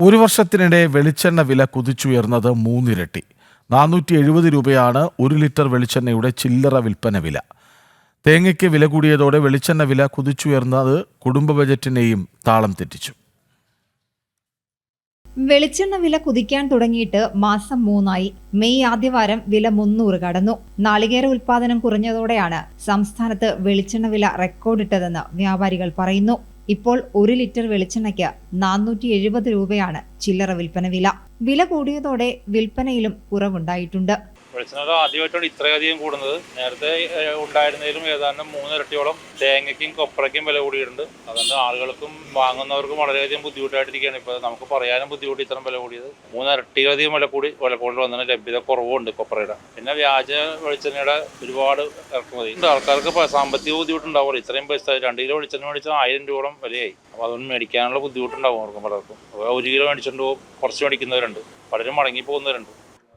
ഒരു വർഷത്തിനിടെ വെളിച്ചെണ്ണ വില കുതിച്ചുയർന്നത് മൂന്നിരട്ടി. നാനൂറ്റി എഴുപത് രൂപയാണ് ഒരു ലിറ്റർ വെളിച്ചെണ്ണയുടെ ചില്ലറ വിൽപ്പന വില. തേങ്ങയ്ക്ക് വില കൂടിയതോടെ വെളിച്ചെണ്ണ വില കുതിച്ചുയർന്നത് കുടുംബ ബജറ്റിനെയും താളം തെറ്റിച്ചു. വെളിച്ചെണ്ണ വില കുതിക്കാൻ തുടങ്ങിയിട്ട് മാസം മൂന്നായി. മെയ് ആദ്യവാരം വില മുന്നൂറ് കടന്നു. നാളികേര ഉൽപാദനം കുറഞ്ഞതോടെയാണ് സംസ്ഥാനത്ത് വെളിച്ചെണ്ണ വില റെക്കോർഡിട്ടതെന്ന് വ്യാപാരികൾ പറയുന്നു. ഇപ്പോൾ ഒരു ലിറ്റർ വെളിച്ചെണ്ണയ്ക്ക് നാനൂറ്റി എഴുപത് രൂപയാണ് ചില്ലറ വിൽപ്പന വില. വില കൂടിയതോടെ വിൽപ്പനയിലും കുറവുണ്ടായിട്ടുണ്ട്. വെളിച്ചെണ്ണ ആദ്യമായിട്ടാണ് ഇത്രയധികം കൂടുന്നത്. നേരത്തെ ഉണ്ടായിരുന്നതിലും ഏതാണ്ട് മൂന്നിരട്ടിയോളം തേങ്ങയ്ക്കും കൊപ്രയ്ക്കും വില കൂടിയിട്ടുണ്ട്. അതുകൊണ്ട് ആളുകൾക്കും വാങ്ങുന്നവർക്കും വളരെയധികം ബുദ്ധിമുട്ടായിട്ടിരിക്കുകയാണ്. ഇപ്പോൾ നമുക്ക് പറയാനും ബുദ്ധിമുട്ട് ഇത്രയും വില കൂടിയത്. മൂന്നിരട്ടിയിലധികം വില കൂടി വില കൂടുതൽ വന്നതിന് ലഭ്യത കുറവുണ്ട് കൊപ്രയുടെ. പിന്നെ വ്യാജ വെളിച്ചെണ്ണയുടെ ഒരുപാട് ഇറക്കുമതി. ആൾക്കാർക്ക് സാമ്പത്തിക ബുദ്ധിമുട്ടുണ്ടാവുമല്ലോ. ഇത്രയും പൈസ രണ്ട് കിലോ വെളിച്ചെണ്ണ മേടിച്ചാൽ ആയിരം രൂപയോളം വിലയായി. അപ്പോൾ അതൊന്നും മേടിക്കാനുള്ള ബുദ്ധിമുട്ടുണ്ടാവും അവർക്കും പലർക്കും. ഒരു കിലോ മേടിച്ചുകൊണ്ട് പോകും. കുറച്ച് മേടിക്കുന്നവരുണ്ട്. പലരും മടങ്ങി പോകുന്നവരുണ്ട്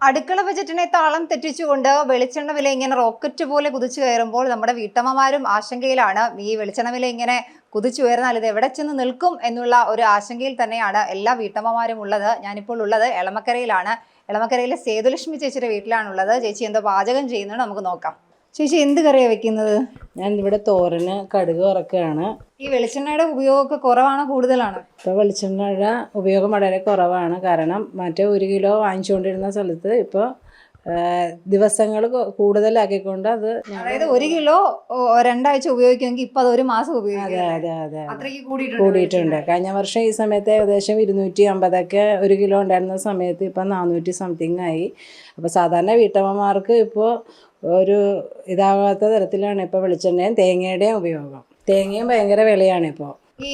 അടുക്കള ബജറ്റിനെ താളം തെറ്റിച്ചുകൊണ്ട് വെളിച്ചെണ്ണ വില ഇങ്ങനെ റോക്കറ്റ് പോലെ കുതിച്ചു കയറുമ്പോൾ നമ്മുടെ വീട്ടമ്മമാരും ആശങ്കയിലാണ്. ഈ വെളിച്ചെണ്ണ വില ഇങ്ങനെ കുതിച്ചു ഉയർന്നാൽ ഇത് എവിടെ ചെന്ന് നിൽക്കും എന്നുള്ള ഒരു ആശങ്കയിൽ തന്നെയാണ് എല്ലാ വീട്ടമ്മമാരും ഉള്ളത്. ഞാനിപ്പോൾ ഉള്ളത് എളമക്കരയിലാണ്. എളമക്കരയിലെ സേതുലക്ഷ്മി ചേച്ചിയുടെ വീട്ടിലാണുള്ളത്. ചേച്ചി എന്തോ പാചകം ചെയ്യുന്നത് നമുക്ക് നോക്കാം. ചേച്ചി എന്ത് കറിയാണ് വെക്കുന്നത്? ഞാൻ ഇവിടെ തോരന് കടുക് വറക്കുകയാണ്. ഈ വെളിച്ചെണ്ണയുടെ ഉപയോഗമൊക്കെ കുറവാണോ കൂടുതലാണോ? ഇപ്പോൾ വെളിച്ചെണ്ണയുടെ ഉപയോഗം വളരെ കുറവാണ്. കാരണം മറ്റേ ഒരു കിലോ വാങ്ങിച്ചുകൊണ്ടിരുന്ന സ്ഥലത്ത് ഇപ്പോൾ ദിവസങ്ങൾ കൂടുതലാക്കിക്കൊണ്ട് അത് അതായത് ഒരു കിലോ രണ്ടാഴ്ച ഉപയോഗിക്കുമെങ്കിൽ ഇപ്പൊ അത് ഒരു മാസം ഉപയോഗിക്കും അതെ അതെ കൂടിയിട്ടുണ്ട് കൂടിയിട്ടുണ്ട്. കഴിഞ്ഞ വർഷം ഈ സമയത്ത് ഏകദേശം ഇരുന്നൂറ്റി അമ്പതൊക്കെ ഒരു കിലോ ഉണ്ടായിരുന്ന സമയത്ത് ഇപ്പൊ നാനൂറ്റി സംതിങ് ആയി. അപ്പൊ സാധാരണ വീട്ടമ്മമാർക്ക് ഇപ്പോൾ ഒരു ഇതാകാത്ത തരത്തിലാണ് ഇപ്പോൾ വെളിച്ചെണ്ണയും തേങ്ങയുടെയും ഉപയോഗം. തേങ്ങയും ഭയങ്കര വിലയാണ് ഇപ്പോൾ ഈ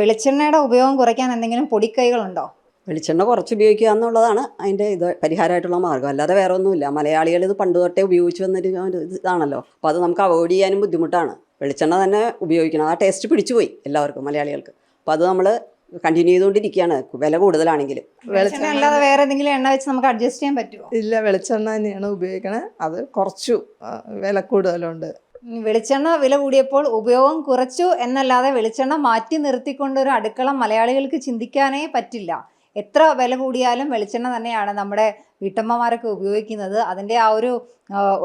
വെളിച്ചെണ്ണയുടെ ഉപയോഗം കുറയ്ക്കാൻ എന്തെങ്കിലും പൊടിക്കൈകളുണ്ടോ? വെളിച്ചെണ്ണ കുറച്ച് ഉപയോഗിക്കുക എന്നുള്ളതാണ് അതിന്റെ ഇത് പരിഹാരമായിട്ടുള്ള മാർഗം അല്ലാതെ വേറെ ഒന്നുമില്ല മലയാളികൾ ഇത് പണ്ട് തൊട്ടേ ഉപയോഗിച്ച് വന്നൊരു ഒരു ഇതാണല്ലോ. അപ്പോൾ അത് നമുക്ക് അവോയ്ഡ് ചെയ്യാനും ബുദ്ധിമുട്ടാണ്. വെളിച്ചെണ്ണ തന്നെ ഉപയോഗിക്കണം. ആ ടേസ്റ്റ് പിടിച്ചു പോയി എല്ലാവർക്കും മലയാളികൾക്ക്. അപ്പോൾ അത് നമ്മൾ കണ്ടിന്യൂ ചെയ്തുകൊണ്ടിരിക്കുകയാണ്. വില കൂടുതലാണെങ്കിൽ വെളിച്ചെണ്ണ അല്ലാതെ വേറെ എന്തെങ്കിലും എണ്ണ വെച്ച് നമുക്ക് അഡ്ജസ്റ്റ് ചെയ്യാൻ പറ്റുമോ ഇല്ല വെളിച്ചെണ്ണ തന്നെയാണ് ഉപയോഗിക്കണത് അത് കുറച്ചു വില കൂടുതലുണ്ട്. വെളിച്ചെണ്ണ വില കൂടിയപ്പോൾ ഉപയോഗം കുറച്ചു എന്നല്ലാതെ വെളിച്ചെണ്ണ മാറ്റി നിർത്തിക്കൊണ്ട് ഒരു അടുക്കള മലയാളികൾക്ക് ചിന്തിക്കാനേ പറ്റില്ല. എത്ര വില കൂടിയാലും വെളിച്ചെണ്ണ തന്നെയാണ് നമ്മുടെ വീട്ടമ്മമാരൊക്കെ ഉപയോഗിക്കുന്നത്. അതിന്റെ ആ ഒരു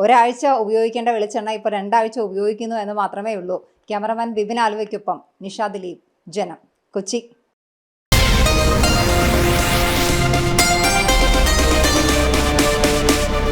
ഒരാഴ്ച ഉപയോഗിക്കേണ്ട വെളിച്ചെണ്ണ ഇപ്പോൾ രണ്ടാഴ്ച ഉപയോഗിക്കുന്നു എന്ന് മാത്രമേ ഉള്ളൂ. ക്യാമറമാൻ ബിബിൻ ആലുവയ്ക്കൊപ്പം നിഷാ ദിലീപ് ജനം കൊച്ചി.